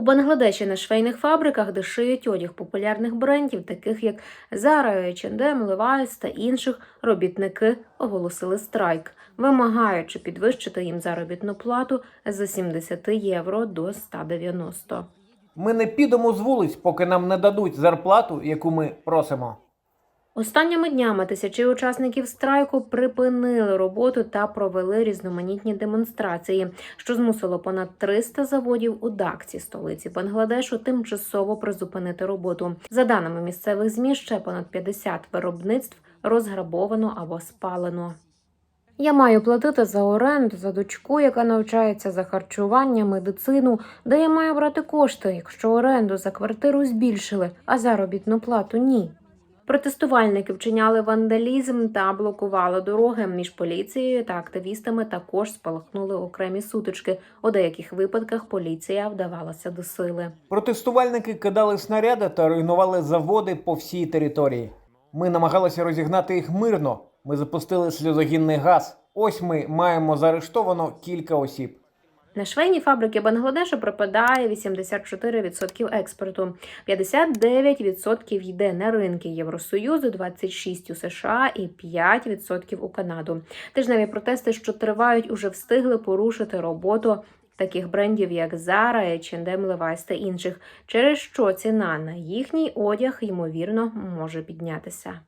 У Бангладеші на швейних фабриках, де шиють одяг популярних брендів, таких як Zara, H&M, Levi's та інших, робітники оголосили страйк, вимагаючи підвищити їм заробітну плату з 70 євро до 190. Ми не підемо з вулиць, поки нам не дадуть зарплату, яку ми просимо. Останніми днями тисячі учасників страйку припинили роботу та провели різноманітні демонстрації, що змусило понад 300 заводів у Дакці, столиці Бангладешу, тимчасово призупинити роботу. За даними місцевих змі, ще понад 50 виробництв розграбовано або спалено. Я маю платити за оренду, за дочку, яка навчається за харчування, медицину, де я маю брати кошти, якщо оренду за квартиру збільшили, а заробітну плату ні. Протестувальники вчиняли вандалізм та блокували дороги між поліцією та активістами. Також спалахнули окремі сутички. У деяких випадках поліція вдавалася до сили. Протестувальники кидали снаряди та руйнували заводи по всій території. Ми намагалися розігнати їх мирно. Ми запустили сльозогінний газ. Ось ми маємо заарештовано кілька осіб. На швейні фабрики Бангладешу припадає 84% експорту, 59% йде на ринки Євросоюзу, 26% у США і 5% у Канаду. Тижневі протести, що тривають, уже встигли порушити роботу таких брендів, як Zara, H&M, Levi's та інших, через що ціна на їхній одяг ймовірно може піднятися.